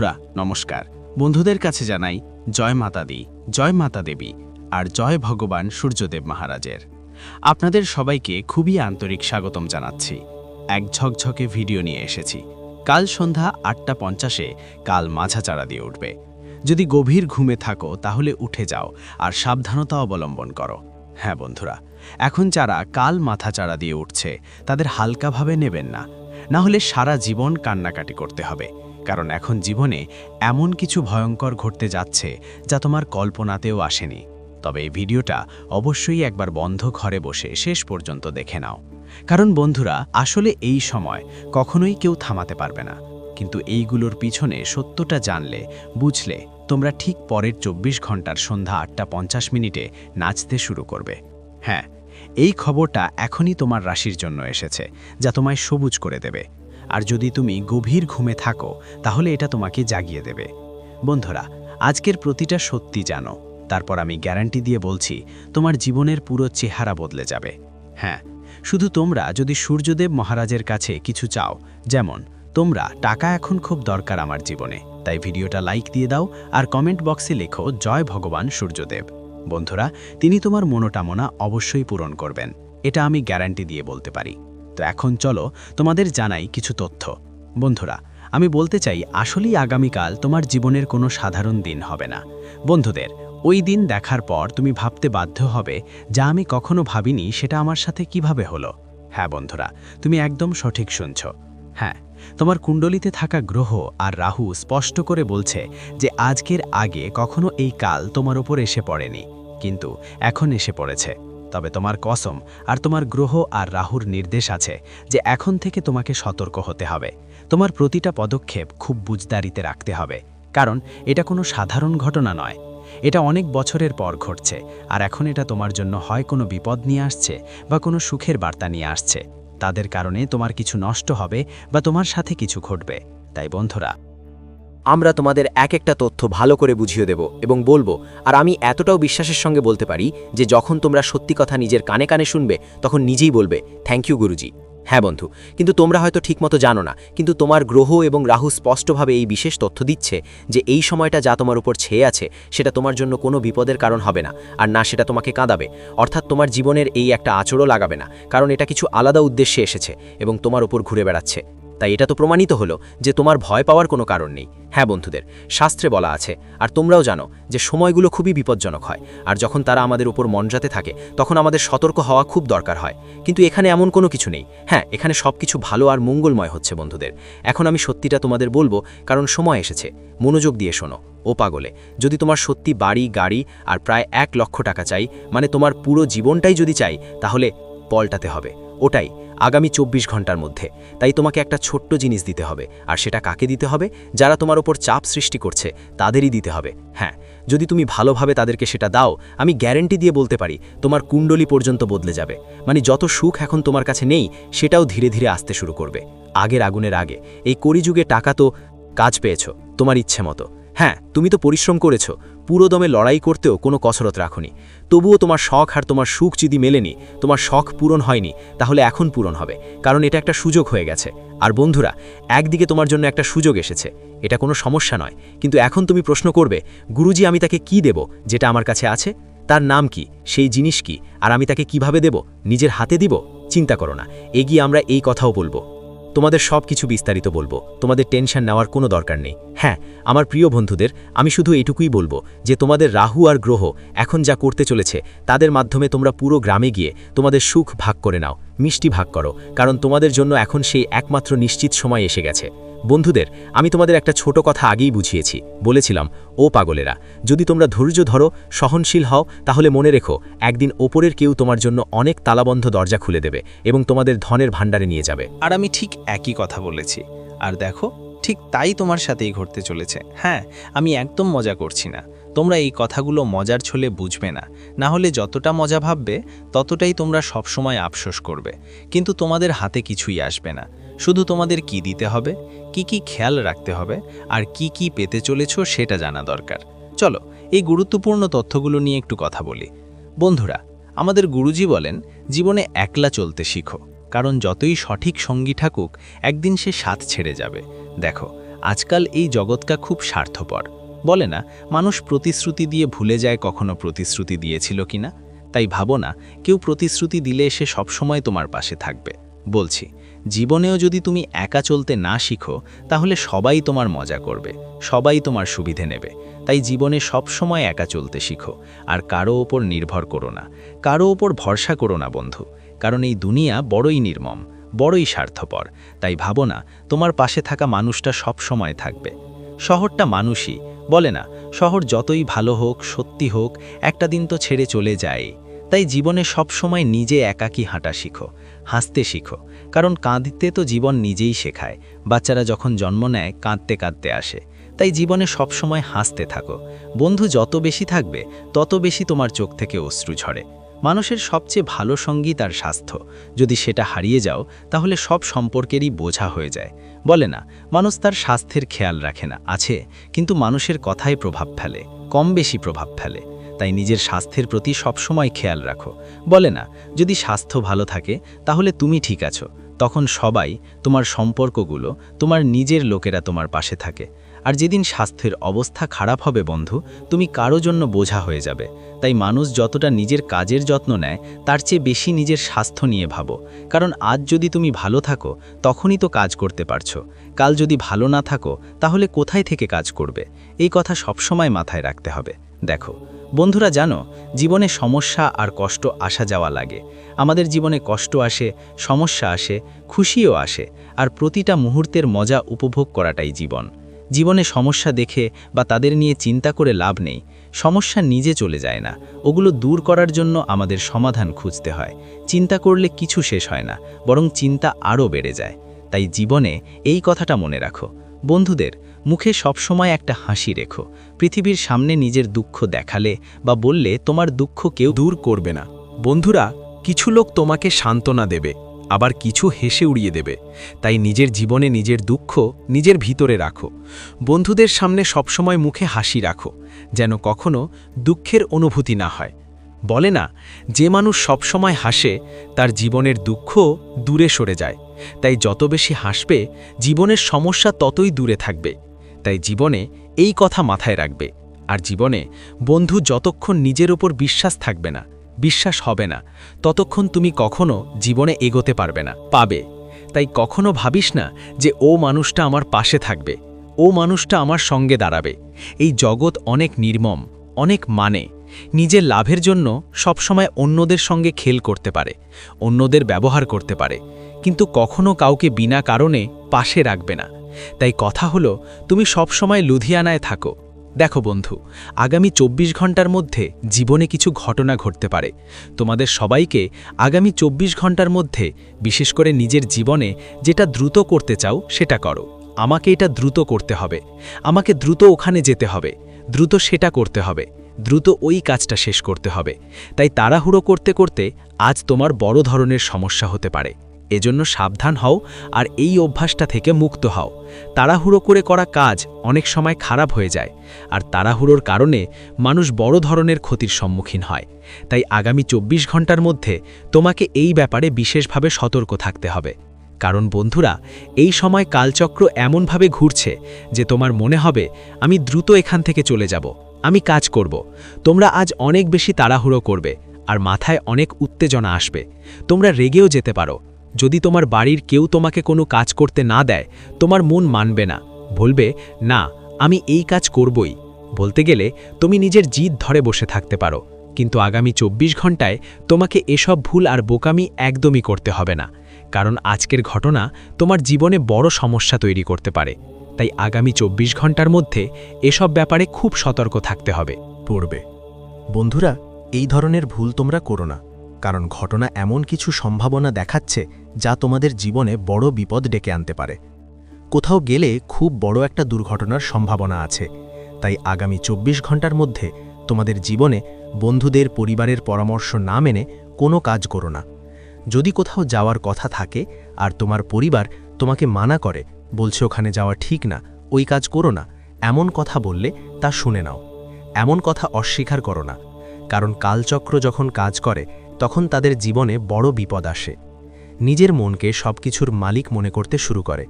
বন্ধুরা, নমস্কার। বন্ধুদের কাছে জানাই, জয় মাতা দি, জয় মাতা দেবী, আর জয় ভগবান সূর্যদেব মহারাজের। আপনাদের সবাইকে খুবই আন্তরিক স্বাগতম জানাচ্ছি। এক ঝকঝকে ভিডিও নিয়ে এসেছি। কাল সন্ধ্যা আটটা পঞ্চাশে কাল মাঝাচাড়া দিয়ে উঠবে। যদি গভীর ঘুমে থাকো, তাহলে উঠে যাও আর সাবধানতা অবলম্বন করো। হ্যাঁ বন্ধুরা, এখন যারা কাল মাথাচাড়া দিয়ে উঠছে, তাদের হালকাভাবে নেবেন না। না হলে সারা জীবন কান্নাকাটি করতে হবে। কারণ এখন জীবনে এমন কিছু ভয়ঙ্কর ঘটতে যাচ্ছে যা তোমার কল্পনাতেও আসেনি। তবে এই ভিডিওটা অবশ্যই একবার বন্ধ ঘরে বসে শেষ পর্যন্ত দেখে নাও। কারণ বন্ধুরা, আসলে এই সময় কখনোই কেউ থামাতে পারবে না। কিন্তু এইগুলোর পিছনে সত্যটা জানলে, বুঝলে তোমরা ঠিক পরের চব্বিশ ঘণ্টার সন্ধ্যা আটটা পঞ্চাশ মিনিটে নাচতে শুরু করবে। হ্যাঁ এই খবরটা এখনই তোমার রাশির জন্য এসেছে, যা তোমায় সবুজ করে দেবে। আর যদি তুমি গভীর ঘুমে থাকো, তাহলে এটা তোমাকে জাগিয়ে দেবে। বন্ধুরা, আজকের প্রতিটা সত্যি জানো। তারপর আমি গ্যারান্টি দিয়ে বলছি, তোমার জীবনের পুরো চেহারা বদলে যাবে। হ্যাঁ শুধু তোমরা যদি সূর্যদেব মহারাজের কাছে কিছু চাও, যেমন, তোমরা টাকা এখন খুব দরকার আমার জীবনে, তাই ভিডিওটা লাইক দিয়ে দাও আর কমেন্ট বক্সে লেখো, জয় ভগবান সূর্যদেব। বন্ধুরা, তিনি তোমার মনোটামনা অবশ্যই পূরণ করবেন। এটা আমি গ্যারান্টি দিয়ে বলতে পারি। তো এখন চলো তোমাদের জানাই কিছু তথ্য। বন্ধুরা, আমি বলতে চাই, আসলেই আগামীকাল তোমার জীবনের কোনো সাধারণ দিন হবে না। বন্ধুদের, ওই দিন দেখার পর তুমি ভাবতে বাধ্য হবে, যা আমি কখনো ভাবিনি সেটা আমার সাথে কীভাবে হলো। হ্যাঁ বন্ধুরা, তুমি একদম সঠিক শুনছ। হ্যাঁ তোমার কুণ্ডলিতে থাকা গ্রহ আর রাহু স্পষ্ট করে বলছে যে আজকের আগে কখনো এই কাল তোমার ওপর এসে পড়েনি, কিন্তু এখন এসে পড়েছে। তবে তোমার কসম আর তোমার গ্রহ আর রাহুর নির্দেশ আছে যে এখন থেকে তোমাকে সতর্ক হতে হবে। তোমার প্রতিটা পদক্ষেপ খুব বুঝদারিতে রাখতে হবে, কারণ এটা কোনো সাধারণ ঘটনা নয়। এটা অনেক বছরের পর ঘটছে, আর এখন এটা তোমার জন্য হয় কোনো বিপদ নিয়ে আসছে বা কোনো সুখের বার্তা নিয়ে আসছে। তাদের কারণে তোমার কিছু নষ্ট হবে বা তোমার সাথে কিছু ঘটবে। তাই বন্ধুরা আমরা তোমাদের এক একটা তথ্য ভালো করে বুঝিয়ে দেব এবং বলব, আর আমি এতটাও বিশ্বাসের সঙ্গে বলতে পারি যে যখন তোমরা সত্যি কথা নিজের কানে কানে শুনবে, তখন নিজেই বলবে থ্যাংক ইউ গুরুজি। হ্যাঁ বন্ধু, কিন্তু তোমরা হয়তো ঠিকমতো জানো না, কিন্তু তোমার গ্রহ এবং রাহু স্পষ্টভাবে এই বিশেষ তথ্য দিচ্ছে যে এই সময়টা যা তোমার উপর ছেয়ে আছে, সেটা তোমার জন্য কোনো বিপদের কারণ হবে না, আর না সেটা তোমাকে কাঁদাবে। অর্থাৎ তোমার জীবনের এই একটা আচরও লাগাবে না, কারণ এটা কিছু আলাদা উদ্দেশ্যে এসেছে এবং তোমার উপর ঘুরে বেড়াচ্ছে। তাই এটা তো প্রমাণিত হলো যে তোমার ভয় পাওয়ার কোনো কারণ নেই। হ্যাঁ বন্ধুদের, শাস্ত্রে বলা আছে, আর তোমরাও জানো যে সময়গুলো খুবই বিপজ্জনক হয়, আর যখন তারা আমাদের উপর মনজাতে থাকে, তখন আমাদের সতর্ক হওয়া খুব দরকার হয়। কিন্তু এখানে এমন কোনো কিছু নেই। হ্যাঁ এখানে সব কিছু ভালো আর মঙ্গলময় হচ্ছে বন্ধুদের। এখন আমি সত্যিটা তোমাদের বলব, কারণ সময় এসেছে। মনোযোগ দিয়ে শোনো, ও পাগলে, যদি তোমার সত্যি বাড়ি, গাড়ি আর প্রায় এক লক্ষ টাকা চাই মানে তোমার পুরো জীবনটাই যদি চাই, তাহলে পল্টাতে হবে। ওটাই আগামী চব্বিশ ঘণ্টার মধ্যে। তাই তোমাকে একটা ছোট্ট জিনিস দিতে হবে, আর সেটা কাকে দিতে হবে? যারা তোমার ওপর চাপ সৃষ্টি করছে, তাদেরই দিতে হবে। হ্যাঁ যদি তুমি ভালোভাবে তাদেরকে সেটা দাও, আমি গ্যারেন্টি দিয়ে বলতে পারি, তোমার কুণ্ডলি পর্যন্ত বদলে যাবে। মানে যত সুখ এখন তোমার কাছে নেই, সেটাও ধীরে ধীরে আসতে শুরু করবে। আগের আগুনের আগে। এই করিযুগে টাকা তো কাজ পেয়েছ, তোমার ইচ্ছে মতো। হ্যাঁ তুমি তো পরিশ্রম করেছ। পুরো দমে লড়াই করতেও কোনো কসরত রাখুনি। তবুও তোমার শখ আর তোমার সুখ যদি মেলেনি, তোমার শখ পূরণ হয়নি, তাহলে এখন পূরণ হবে, কারণ এটা একটা সুযোগ হয়ে গেছে। আর বন্ধুরা, একদিকে তোমার জন্য একটা সুযোগ এসেছে, এটা কোনো সমস্যা নয়, কিন্তু এখন তুমি প্রশ্ন করবে, গুরুজি, আমি তাকে কি দেব, যেটা আমার কাছে আছে? তার নাম কি? সেই জিনিস কি? আর আমি তাকে কীভাবে দেব? নিজের হাতে দিব? চিন্তা করো না, এগিয়ে আমরা এই কথাও বলব। তোমাদের সব কিছু বিস্তারিত বলব। তোমাদের টেনশন নেওয়ার কোনো দরকার নেই। হ্যাঁ আমার প্রিয় বন্ধুদের, আমি শুধু এটুকুই বলব যে তোমাদের রাহু আর গ্রহ এখন যা করতে চলেছে, তাদের মাধ্যমে তোমরা পুরো গ্রামে গিয়ে তোমাদের সুখ ভাগ করে নাও, মিষ্টি ভাগ করো, কারণ তোমাদের জন্য এখন সেই একমাত্র নিশ্চিত সময় এসে গেছে। বন্ধুদের, আমি তোমাদের একটা ছোট কথা আগেই বুঝিয়েছি। বলেছিলাম, ও পাগলেরা, যদি তোমরা ধৈর্য ধরো, সহনশীল হও, তাহলে মনে রেখো, একদিন ওপরের কেউ তোমার জন্য অনেক তালাবন্ধ দরজা খুলে দেবে এবং তোমাদের ধনের ভাণ্ডারে নিয়ে যাবে। আর আমি ঠিক একই কথা বলেছি। আর দেখো, ঠিক তাই তোমার সাথেই ঘটতে চলেছে। হ্যাঁ আমি একদম মজা করছি না। তোমরা এই কথাগুলো মজার ছলে বুঝবে না। না হলে যতটা মজা ভাববে, ততটাই তোমরা সবসময় আফসোস করবে। কিন্তু তোমাদের হাতে কিছুই আসবে না। শুধু তোমাদের কি দিতে হবে, কি কি খেয়াল রাখতে হবে, আর কি কি পেতে চলেছ সেটা জানা দরকার। চলো, এই গুরুত্বপূর্ণ তথ্যগুলো নিয়ে একটু কথা বলি। বন্ধুরা, আমাদের গুরুজি বলেন, জীবনে একলা চলতে শিখো, কারণ যতই সঠিক সঙ্গী থাকুক, একদিন সে সাথ ছেড়ে যাবে। দেখো, আজকাল এই জগৎটা খুব স্বার্থপর। বলে না, মানুষ প্রতিশ্রুতি দিয়ে ভুলে যায় কখনো প্রতিশ্রুতি দিয়েছিল কিনা তাই ভাবো না, কেউ প্রতিশ্রুতি দিলে সে সবসময় তোমার পাশে থাকবে। বলছি, জীবনেও যদি তুমি একা চলতে না শিখো, তাহলে সবাই তোমার মজা করবে, সবাই তোমার সুবিধে নেবে। তাই জীবনে সব সময় একা চলতে শিখো, আর কারও ওপর নির্ভর করো না, কারও ওপর ভরসা করো না বন্ধু, কারণ এই দুনিয়া বড়ই নির্মম, বড়ই স্বার্থপর। তাই ভাবো না, তোমার পাশে থাকা মানুষটা সব সময় থাকবে। শহরটা মানুষই বলে না, শহর যতই ভালো হোক, সত্যি হোক, একটা দিন তো ছেড়ে চলে যায় তাই জীবনে সব সময় নিজে একাকি হাঁটা শিখো, হাসতে শিখো, কারণ কাঁদতে তো জীবন নিজেই শেখায়। বাচ্চারা যখন জন্ম নেয়, কাঁদতে কাঁদতে আসে। তাই জীবনে সব সময় হাসতে থাকো। বন্ধু যত বেশি থাকবে, তত বেশি তোমার চোখ থেকে অশ্রু ঝরে। মানুষের সবচেয়ে ভালো সঙ্গী তার স্বাস্থ্য। যদি সেটা হারিয়ে যাও, তাহলে সব সম্পর্কেরই বোঝা হয়ে যায়। বলে না, মানুষ তার স্বাস্থ্যের খেয়াল রাখে না, আছে, কিন্তু মানুষের কথায় প্রভাব ফেলে, কম বেশি প্রভাব ফেলে। তাই নিজের স্বাস্থ্যের প্রতি সবসময় খেয়াল রাখো। বলে না, যদি স্বাস্থ্য ভালো থাকে, তাহলে তুমি ঠিক আছো। তখন সবাই, তোমার সম্পর্কগুলো, তোমার নিজের লোকেরা তোমার পাশে থাকে। আর যেদিন স্বাস্থ্যের অবস্থা খারাপ হবে বন্ধু, তুমি কারও জন্য বোঝা হয়ে যাবে। তাই মানুষ যতটা নিজের কাজের যত্ন নেয়, তার চেয়ে বেশি নিজের স্বাস্থ্য নিয়ে ভাবো। কারণ আজ যদি তুমি ভালো থাকো, তখনই তো কাজ করতে পারছ। কাল যদি ভালো না থাকো, তাহলে কোথায় থেকে কাজ করবে? এই কথা সবসময় মাথায় রাখতে হবে। দেখো, বন্ধুরা জানো, জীবনে সমস্যা আর কষ্ট আসা যাওয়া লাগে। আমাদের জীবনে কষ্ট আসে, সমস্যা আসে, খুশিও আসে, আর প্রতিটা মুহূর্তের মজা উপভোগ করাটাই জীবন। জীবনে সমস্যা দেখে বা তাদের নিয়ে চিন্তা করে লাভ নেই। সমস্যা নিজে চলে যায় না। ওগুলো দূর করার জন্য আমাদের সমাধান খুঁজতে হয়। চিন্তা করলে কিছু শেষ হয় না, বরং চিন্তা আরও বেড়ে যায়। তাই জীবনে এই কথাটা মনে রাখো। বন্ধুদের, মুখে সবসময় একটা হাসি রেখো। পৃথিবীর সামনে নিজের দুঃখ দেখালে বা বললে তোমার দুঃখ কেউ দূর করবে না। বন্ধুরা, কিছু লোক তোমাকে সান্ত্বনা দেবে। আবার কিছু হেসে উড়িয়ে দেবে। তাই নিজের জীবনে নিজের দুঃখ নিজের ভিতরে রাখো। বন্ধুদের সামনে সবসময় মুখে হাসি রাখো, যেন কখনো দুঃখের অনুভূতি না হয়। বলে না, যে মানুষ সবসময় হাসে, তার জীবনের দুঃখ দূরে সরে যায়। তাই যত বেশি হাসবে, জীবনের সমস্যা ততই দূরে থাকবে। তাই জীবনে এই কথা মাথায় রাখবে। আর জীবনে বন্ধু যতক্ষণ নিজের ওপর বিশ্বাস থাকবে না বিশ্বাস হবে না। ততক্ষণ তুমি কখনো জীবনে এগোতে পারবে না। পাবে। তাই কখনো ভাবিস না যে ও মানুষটা আমার পাশে থাকবে। ও মানুষটা আমার সঙ্গে দাঁড়াবে। এই জগৎ অনেক নির্মম, অনেক মানে। নিজের লাভের জন্য সবসময় অন্যদের সঙ্গে খেল করতে পারে, অন্যদের ব্যবহার করতে পারে। কিন্তু কখনো কাউকে বিনা কারণে পাশে রাখবে না। তাই কথা হলো, তুমি সবসময় লুধিয়ানায় থাকো। দেখো বন্ধু, আগামী ২৪ ঘণ্টার মধ্যে জীবনে কিছু ঘটনা ঘটতে পারে। তোমাদের সবাইকে আগামী ২৪ ঘণ্টার মধ্যে, বিশেষ করে নিজের জীবনে, যেটা দ্রুত করতে চাও, সেটা করো। আমাকে এটা দ্রুত করতে হবে। আমাকে দ্রুত ওখানে যেতে হবে। দ্রুত সেটা করতে হবে। দ্রুত ওই কাজটা শেষ করতে হবে। তাই তাড়াহুড়ো করতে করতে আজ তোমার বড় ধরনের সমস্যা হতে পারে। এজন্য সাবধান হও আর এই অভ্যাসটা থেকে মুক্ত হও। তাড়াহুড়ো করে করা কাজ অনেক সময় খারাপ হয়ে যায়, আর তাড়াহুড়োর কারণে মানুষ বড় ধরনের ক্ষতির সম্মুখীন হয়। তাই আগামী ২৪ ঘণ্টার মধ্যে তোমাকে এই ব্যাপারে বিশেষভাবে সতর্ক থাকতে হবে। কারণ বন্ধুরা, এই সময় কালচক্র এমনভাবে ঘুরছে যে তোমার মনে হবে, আমি দ্রুত এখান থেকে চলে যাব, আমি কাজ করব। তোমরা আজ অনেক বেশি তাড়াহুড়ো করবে, আর মাথায় অনেক উত্তেজনা আসবে। তোমরা রেগেও যেতে পারো যদি তোমার বাড়ির কেউ তোমাকে কোনো কাজ করতে না দেয়, তোমার মন মানবে না। বলবে, না, আমি এই কাজ করবই। বলতে গেলে, তুমি নিজের জিদ ধরে বসে থাকতে পারো। কিন্তু আগামী ২৪ ঘন্টায় তোমাকে এসব ভুল আর বোকামি একদমই করতে হবে না। কারণ আজকের ঘটনা তোমার জীবনে বড় সমস্যা তৈরি করতে পারে। তাই আগামী ২৪ ঘণ্টার মধ্যে এসব ব্যাপারে খুব সতর্ক থাকতে হবে। পড়বে। বন্ধুরা, এই ধরনের ভুল তোমরা করো না। কারণ ঘটনা এমন কিছু সম্ভাবনা দেখাচ্ছে যা তোমাদের জীবনে বড় বিপদ ডেকে আনতে পারে। কোথাও গেলে খুব বড় একটা দুর্ঘটনার সম্ভাবনা আছে। তাই আগামী ২৪ ঘণ্টার মধ্যে তোমাদের জীবনে বন্ধুদের পরিবারের পরামর্শ না মেনে কোনো কাজ করো না। যদি কোথাও যাওয়ার কথা থাকে আর তোমার পরিবার তোমাকে মানা করে, বলছে ওখানে যাওয়া ঠিক না, ওই কাজ করো না, এমন কথা বললে তা শুনে নাও। এমন কথা অস্বীকার করো না। কারণ কালচক্র যখন কাজ করে তখন তাদের জীবনে বড় বিপদ আসে। নিজের মনকে সবকিছুর মালিক মনে করতে শুরু করে।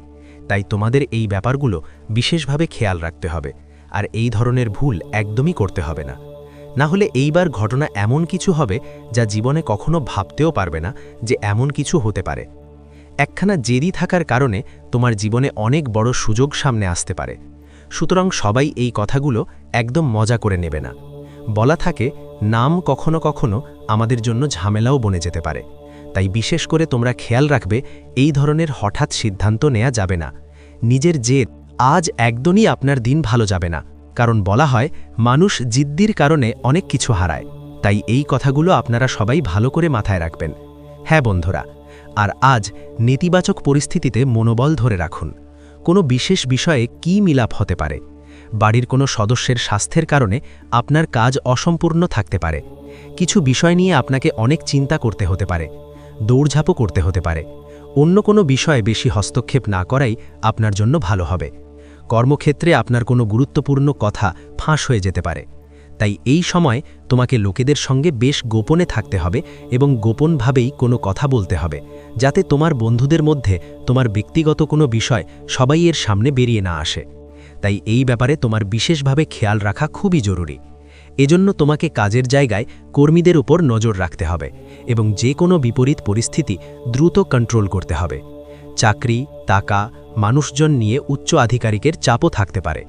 তাই তোমাদের এই ব্যাপারগুলো বিশেষভাবে খেয়াল রাখতে হবে, আর এই ধরনের ভুল একদমই করতে হবে না। না হলে এইবার ঘটনা এমন কিছু হবে যা জীবনে কখনো ভাবতেও পারবে না যে এমন কিছু হতে পারে। একখানা জেদি থাকার কারণে তোমার জীবনে অনেক বড় সুযোগ সামনে আসতে পারে। সুতরাং সবাই এই কথাগুলো একদম মজা করে নেবে না। বলা থাকে, নাম কখনো কখনো আমাদের জন্য ঝামেলাও বনে যেতে পারে। তাই বিশেষ করে তোমরা খেয়াল রাখবে, এই ধরনের হঠাৎ সিদ্ধান্ত নেওয়া যাবে না। নিজের জেদ আজ একদমই আপনার দিন ভালো যাবে না। কারণ বলা হয়, মানুষ জিদ্দির কারণে অনেক কিছু হারায়। তাই এই কথাগুলো আপনারা সবাই ভালো করে মাথায় রাখবেন। হ্যাঁ বন্ধুরা, আর আজ নেতিবাচক পরিস্থিতিতে মনোবল ধরে রাখুন। কোনো বিশেষ বিষয়ে কি মিলাপ হতে পারে? বাড়ির কোনো সদস্যের স্বাস্থ্যের কারণে আপনার কাজ অসম্পূর্ণ থাকতে পারে। কিছু বিষয় নিয়ে আপনাকে অনেক চিন্তা করতে হতে পারে, দৌড়ঝাঁপও করতে হতে পারে। অন্য কোনো বিষয়ে বেশি হস্তক্ষেপ না করাই আপনার জন্য ভালো হবে। কর্মক্ষেত্রে আপনার কোনো গুরুত্বপূর্ণ কথা ফাঁস হয়ে যেতে পারে। তাই এই সময় তোমাকে লোকেদের সঙ্গে বেশ গোপনে থাকতে হবে এবং গোপনভাবেই কোনো কথা বলতে হবে, যাতে তোমার বন্ধুদের মধ্যে তোমার ব্যক্তিগত কোনো বিষয় সবাই এর সামনে বেরিয়ে না আসে। তাই এই ব্যাপারে তোমার বিশেষভাবে খেয়াল রাখা খুবই জরুরি। এজন্য তোমাকে কাজের জায়গায় কর্মীদের উপর নজর রাখতে হবে এবং যে কোনো বিপরীত পরিস্থিতি দ্রুত কন্ট্রোল করতে হবে। চাকরি, টাকা, মানুষজন নিয়ে উচ্চ আধিকারিকের চাপও থাকতে পারে।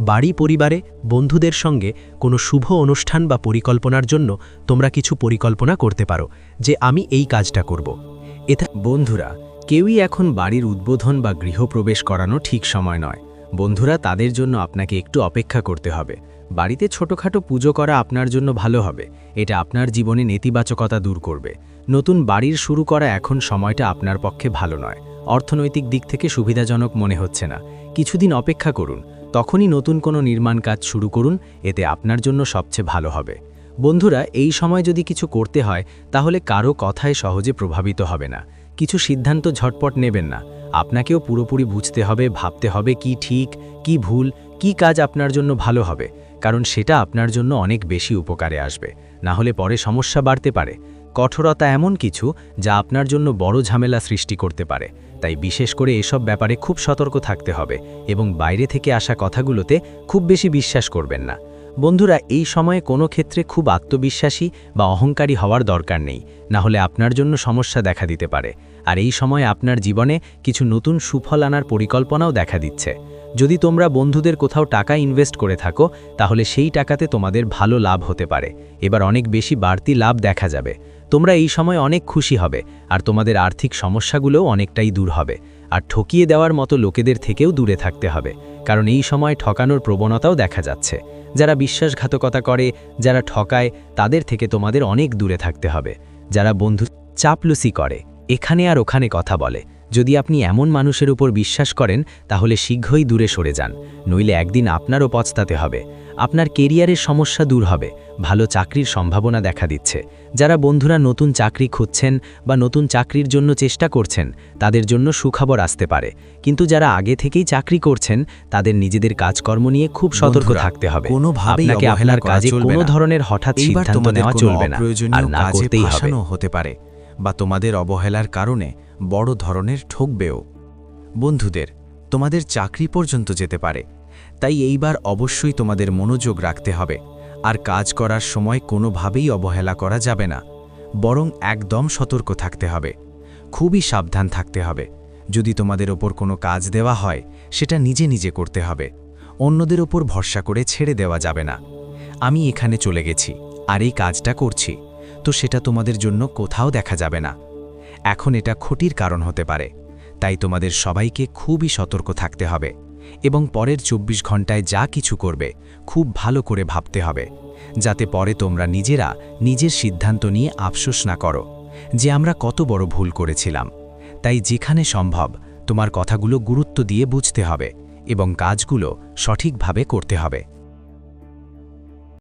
বাড়ি পরিবারে বন্ধুদের সঙ্গে কোনো শুভ অনুষ্ঠান বা পরিকল্পনার জন্য তোমরা কিছু পরিকল্পনা করতে পারো যে আমি এই কাজটা করব। এটা বন্ধুরা, কেউই এখন বাড়ির উদ্বোধন বা গৃহপ্রবেশ করানো ঠিক সময় নয়। বন্ধুরা, তাদের জন্য আপনাকে একটু অপেক্ষা করতে হবে। বাড়িতে ছোটখাটো পুজো করা আপনার জন্য ভালো হবে। এটা আপনার জীবনে নেতিবাচকতা দূর করবে। নতুন বাড়ির শুরু করা এখন সময়টা আপনার পক্ষে ভালো নয়। অর্থনৈতিক দিক থেকে সুবিধাজনক মনে হচ্ছে না। কিছুদিন অপেক্ষা করুন। তখনই নতুন কোনো নির্মাণ কাজ শুরু করুন। এতে আপনার জন্য সবচেয়ে ভালো হবে। বন্ধুরা, এই সময় যদি কিছু করতে হয়, তাহলে কারও কথায় সহজে প্রভাবিত হবে না। কিছু সিদ্ধান্ত ঝটপট নেবেন না। আপনাকেও পুরোপুরি বুঝতে হবে, ভাবতে হবে কি ঠিক, কি ভুল, কি কাজ আপনার জন্য ভালো হবে, কারণ সেটা আপনার জন্য অনেক বেশি উপকারে আসবে। না হলে পরে সমস্যা বাড়তে পারে। কঠোরতা এমন কিছু যা আপনার জন্য বড় ঝামেলা সৃষ্টি করতে পারে। তাই বিশেষ করে এসব ব্যাপারে খুব সতর্ক থাকতে হবে এবং বাইরে থেকে আসা কথাগুলোতে খুব বেশি বিশ্বাস করবেন না। বন্ধুরা, এই সময়ে কোনো ক্ষেত্রে খুব আত্মবিশ্বাসী বা অহংকারী হওয়ার দরকার নেই। না হলে আপনার জন্য সমস্যা দেখা দিতে পারে। আর এই সময় আপনার জীবনে কিছু নতুন সুফল আনার পরিকল্পনাও দেখা দিচ্ছে। যদি তোমরা বন্ধুদের কোথাও টাকা ইনভেস্ট করে থাকো, তাহলে সেই টাকাতে তোমাদের ভালো লাভ হতে পারে। এবার অনেক বেশি বাড়তি লাভ দেখা যাবে। তোমরা এই সময় অনেক খুশি হবে, আর তোমাদের আর্থিক সমস্যাগুলোও অনেকটাই দূর হবে। আর ঠকিয়ে দেওয়ার মতো লোকেদের থেকেও দূরে থাকতে হবে। কারণ এই সময় ঠকানোর প্রবণতাও দেখা যাচ্ছে। যারা বিশ্বাসঘাতকতা করে, যারা ঠকায়, তাদের থেকে তোমাদের অনেক দূরে থাকতে হবে। যারা বন্ধু চাপলুসি করে, এখানে আর ওখানে কথা বলে। যদি আপনি এমন মানুষের উপর বিশ্বাস করেন তাহলে শীঘ্রই দূরে সরে যান নইলে একদিন আপনারও পচতাতে হবে। আপনার কেরিয়ারের সমস্যা দূর হবে ভালো চাকরির সম্ভাবনা দেখা দিচ্ছে। যারা বন্ধুরা নতুন চাকরি খুঁজছেন বা নতুন চাকরির জন্য চেষ্টা করছেন তাদের জন্য সুখবর আসতে পারে। কিন্তু যারা আগে থেকেই চাকরি করছেন তাদের নিজেদের কাজকর্ম নিয়ে খুব সতর্ক থাকতে হবে। আপনাকে আপনার কাজে কোনো। ধরনের হঠাৎ সিদ্ধান্ত নেওয়া চলবে না আর না করতেই হবে। হতে পারে বা তোমাদের অবহেলার কারণে বড় ধরনের ঠকবেও। বন্ধুদের, তোমাদের চাকরি পর্যন্ত যেতে পারে। তাই এইবার অবশ্যই তোমাদের মনোযোগ রাখতে হবে। আর কাজ করার সময় কোনোভাবেই অবহেলা করা যাবে না। বরং একদম সতর্ক থাকতে হবে। খুবই সাবধান থাকতে হবে। যদি তোমাদের ওপর কোনো কাজ দেওয়া হয়, সেটা নিজে নিজে করতে হবে। অন্যদের ওপর ভরসা করে ছেড়ে দেওয়া যাবে না। আমি এখানে চলে গেছি, আর এই কাজটা করছি। তো সেটা তোমাদের জন্য কোথাও দেখা যাবে না। এখন এটা ক্ষতির কারণ হতে পারে। তাই তোমাদের সবাইকে খুবই সতর্ক থাকতে হবে এবং পরের ২৪ ঘন্টায় যা কিছু করবে, খুব ভালো করে ভাবতে হবে। যাতে পরে তোমরা নিজেরা নিজের সিদ্ধান্ত নিয়ে আফসোস না করো যে আমরা কত বড় ভুল করেছিলাম। তাই যেখানে সম্ভব, তোমার কথাগুলো গুরুত্ব দিয়ে বুঝতে হবে এবং কাজগুলো সঠিকভাবে করতে হবে।